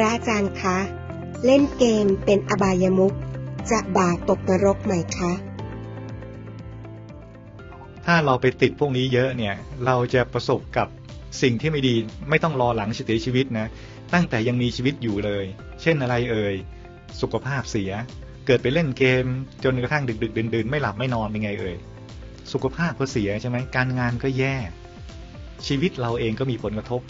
พระอาจารย์คะ เล่นเกมเป็นอบายมุขจะบาปตกนรกไหมคะ ถ้าเราไปติดพวกนี้เยอะเนี่ย เราจะประสบกับสิ่งที่ไม่ดีไม่ต้องรอหลังเสียชีวิตนะ ตั้งแต่ยังมีชีวิตอยู่เลย เช่นอะไรเอ่ย สุขภาพเสีย เกิดไปเล่นเกม จนกระทั่งดึกดึกดื่นดื่นๆไม่หลับไม่นอนเป็นไงเอ่ย สุขภาพก็เสียใช่ไหมการงานก็แย่ ชีวิตเราเองก็มีผลกระทบ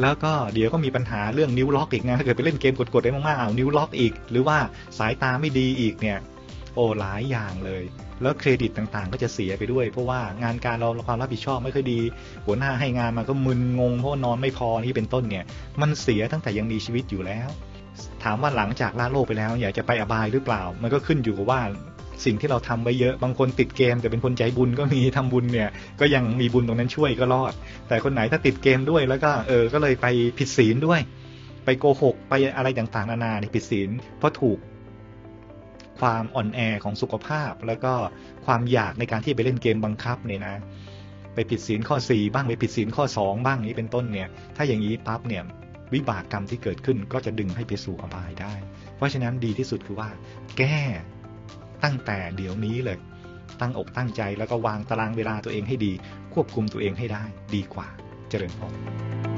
แล้วก็เดี๋ยวก็มีปัญหาเรื่องนิ้วล็อกอีกนะถ้าเกิดไปเล่นเกมกดๆได้มากๆเอานิ้วล็อกอีก หรือว่าสายตาไม่ดีอีกเนี่ยโอ้หลายอย่างเลย แล้วเครดิตต่างๆ ก็จะเสียไปด้วย เพราะว่างานการเราความรับผิดชอบไม่ค่อยดี หัวหน้าให้งานมาก็มึนงงเพราะนอนไม่พอนี่เป็นต้นเนี่ย มันเสียตั้งแต่ยังมีชีวิตอยู่แล้ว ถามว่าหลังจากละโลกไปแล้ว อยากจะไปอบายหรือเปล่า มันก็ขึ้นอยู่กับว่า สิ่งที่เราทำไว้เยอะบางคนติดเกม แต่เป็นคนใจบุญก็มีทำบุญเนี่ย ก็ยังมีบุญตรงนั้นช่วยก็รอด แต่คนไหนถ้าติดเกมด้วยแล้วก็เออก็เลยไปผิดศีลด้วย ไปโกหกไปอะไรต่างๆนานาเนี่ยผิดศีลเพราะถูกความอ่อนแอของสุขภาพ แล้วก็ความอยากในการที่ไปเล่นเกมบังคับเนี่ยนะ ไปผิดศีลข้อ4บ้างไปผิดศีลข้อ 2 บ้างนี้เป็นต้นเนี่ย ถ้าอย่างนี้ปั๊บเนี่ยวิบากกรรมที่เกิดขึ้นก็จะดึงให้ไปสู่อบายได้ เพราะฉะนั้นดีที่สุดคือว่า แก้ ตั้งแต่เดี๋ยวนี้เลย ตั้งอกตั้งใจแล้วก็วางตารางเวลาตัวเองให้ดี ควบคุมตัวเองให้ได้ดีกว่าเจริญพร